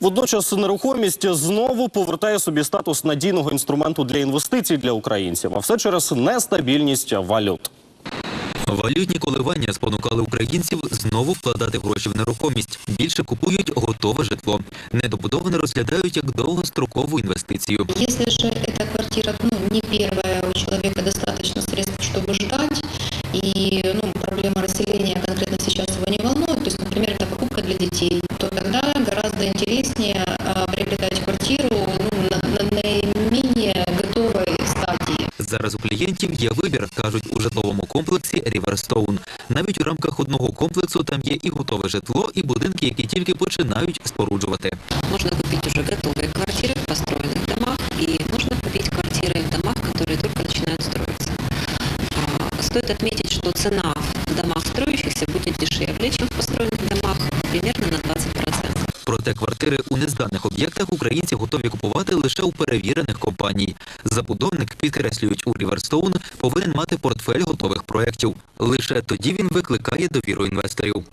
Водночас нерухомість знову повертає собі статус надійного інструменту для інвестицій для українців, а все через нестабільність валют. Валютні коливання спонукали українців знову вкладати гроші в нерухомість. Більше купують готове житло. Недобудоване розглядають як довгострокову інвестицію. Если же эта квартира ну, не первая, у человека достаточно средств, чтобы ждать, и ну, проблема расселения конкретно сейчас его не волнует, то есть, например, это покупка для детей, то тогда гораздо интереснее а, приобретать квартиру ну, на, на наименее готовой стадии. Зараз у клієнтів є вибір, кажуть у житловому комплексі Ріверстоун. Навіть у рамках одного комплексу там є і готове житло, і будинки, які тільки починають споруджувати. Можно купить уже готовые квартиры в построенных домах, и можно купить квартиры в домах, которые только начинают строиться. А, Стоит отметить, что цена в домах строящихся будет дешевле, чем в построенных домах, примерно на 20%. Проте квартири у незданих об'єктах українці готові купувати лише у перевірених компаній. Забудовник, підкреслюють у Ріверстоун, повинен мати портфель готових проєктів. Лише тоді він викликає довіру інвесторів.